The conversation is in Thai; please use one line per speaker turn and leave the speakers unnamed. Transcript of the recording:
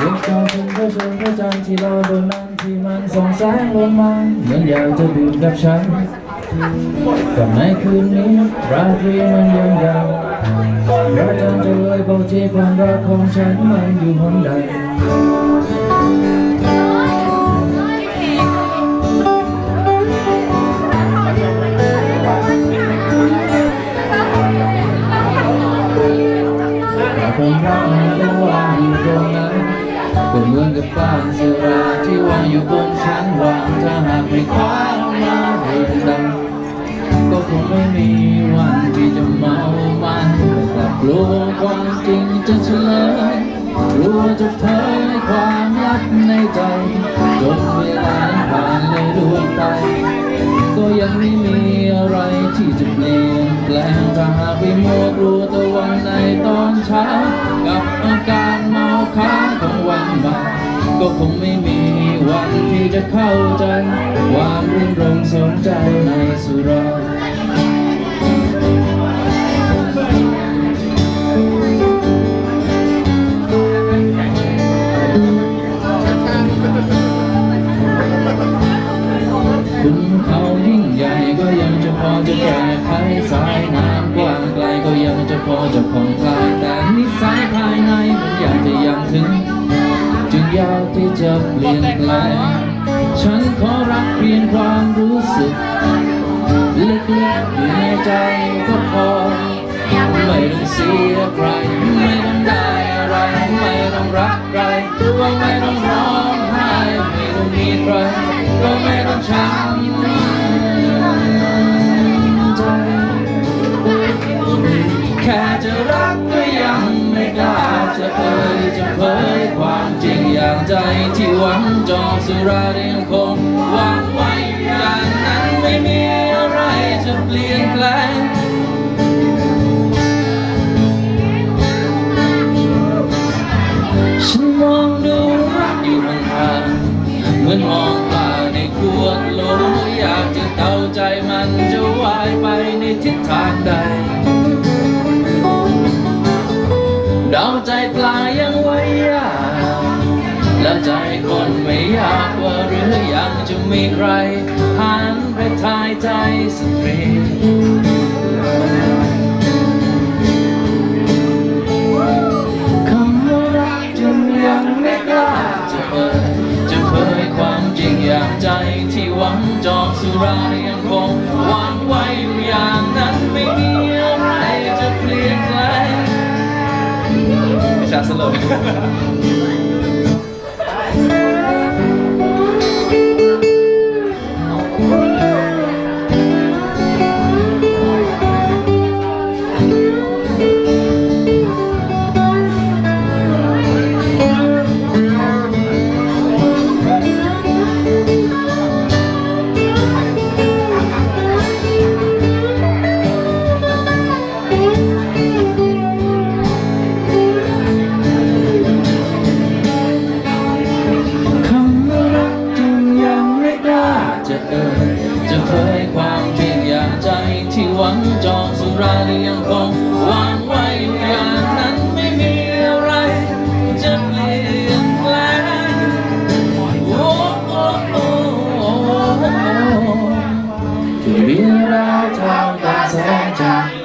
เด็กชายชมพระชมพระจันทร์ที่ลอยบนนั้นที่มันส่องแสงลงมาเหมือนอยากจะดื่มกับฉันกับในคืนนี้ราตรีมันยังยาวพระจันทร์จะเลยบอกที่ความรักของฉันมันอยู่หนใด จะเผยความลับในใจจนเวลาผ่านเลยล่วงไป ก็ยังไม่มีอะไรที่จะเปลี่ยนแปลงถ้าหากไปมัวกลัวตะวันในตอนเช้า กับอาการเมาค้างของวันบ่ายก็คงไม่มีวันที่จะเข้าใจ ความรื่นรมสนใจในสุรา สายน้ำกว้างไกลก็ยังจะพอจะผ่อนคลายแต่นิสัยภายในมันอยากจะยังถึง จึงยากที่จะเปลี่ยนแปลงฉันขอรักเพียงความรู้สึกเล็กๆอยู่ในใจก็พอไม่ต้องเสียใครไม่ต้องได้อะไรไม่ต้องรักใครก็ไม่ต้องร้องไห้ไม่ต้องมีใครก็ไม่ต้องช้ำ เผยความจริงอย่างใจที่หวังจองสุราเรียงคงวางไว้อย่างนั้นไม่มีอะไรจะเปลี่ยนแปลงฉันมองดูรักอยู่ห่างๆเหมือนมองปลาในขวดโหลอยากจะเดาใจมันจะว่ายไปในทิศทางใด แล้วใจคนไม่อยากว่าหรือยังจะมีใครหันไปทายใจสตรีคำว่ารักจึงยังไม่กล้าจะเปิดจะเผยความจริงอย่างใจที่หวังจองสุรายังคงวางไว้อยู่อย่างนั้นไม่มีอะไรจะเปลี่ยนแปลงชาสลบ ความเพียรอยากใจที่หวังจองสุราได้ยังคงวางไว้อย่างนั้นไม่มีอะไรจะเปลี่ยนแปลงโอ้โอ้โอ้โอ้ที่เรื่องราวทำตารแสงจาก